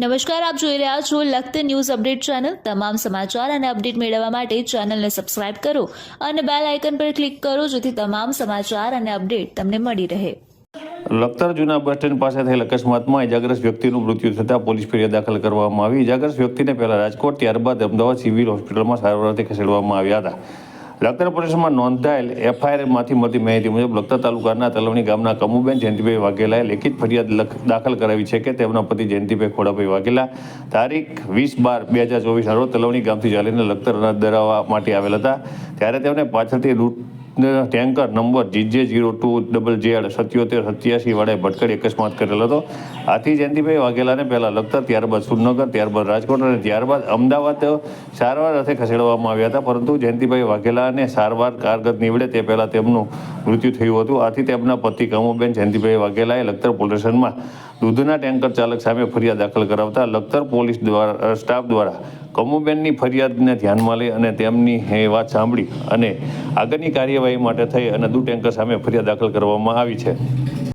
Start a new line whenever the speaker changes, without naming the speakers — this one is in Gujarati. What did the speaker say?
નમસ્કાર, આપ જોઈ રહ્યા છો લખત ન્યૂઝ અપડેટ ચેનલ. તમામ સમાચાર અને અપડેટ મેળવવા માટે ચેનલને સબસ્ક્રાઇબ કરો અને બેલ આઇકન પર ક્લિક કરો જેથી તમામ સમાચાર અને અપડેટ તમને મળી રહે.
લખતર જૂના બસ સ્ટેન્ડ પાસે થયેલ અકસ્માતમાં ઇજાગ્રસ્ત વ્યક્તિનું મૃત્યુ થતાં પોલીસ ફરિયાદ દાખલ કરવામાં આવી. ઇજાગ્રસ્ત વ્યક્તિને પહેલા રાજકોટ, ત્યારબાદ અમદાવાદ સિવિલ હોસ્પિટલમાં સારવારથી ખસેડવામાં આવ્યા હતા. લખતર પ્રદેશમાં નોંધાયેલ એફઆઈઆરમાંથી મળતી માહિતી મુજબ લખતર તાલુકાના તલવણી ગામના કમુબેન જયંતિભાઈ વાઘેલાએ લેખિત ફરિયાદ દાખલ કરાવી છે કે તેમના પતિ જયંતિભાઈ ખોડાભાઈ વાઘેલા તારીખ વીસ બાર બે હજાર ચોવીસના રોજ તલવણી ગામથી ચાલીને લખતર અનાજ દરાવવા માટે આવેલ હતા. ત્યારે તેમને પાછળથી લૂંટ tanker number GJ zero two double Z સત્યોતેર સત્યાસી વડે ભટકડી અકસ્માત કરેલો હતો. આથી જયંતિભાઈ વાઘેલાને પહેલાં લખતર ત્યારબાદ સુરનગર, ત્યારબાદ રાજકોટ અને ત્યારબાદ અમદાવાદ સારવાર અર્થે ખસેડવામાં આવ્યા હતા. પરંતુ જયંતિભાઈ વાઘેલાને સારવાર કારગત નીવડે તે પહેલાં તેમનું મૃત્યુ થયું હતું. આથી તેમના પતિ કમુબેન જયંતિભાઈ વાઘેલાએ લખતર પોલીસ સ્ટેશનમાં દૂધના ટેન્કર ચાલક સામે ફરિયાદ દાખલ કરાવતા લખતર પોલીસ દ્વારા સ્ટાફ દ્વારા કમુબેનની ફરિયાદને ધ્યાનમાં લઈ અને તેમની વાત સાંભળી અને આગળની કાર્યવાહી માટે થઈ અને દૂધ ટેન્કર સામે ફરિયાદ દાખલ કરવામાં આવી છે.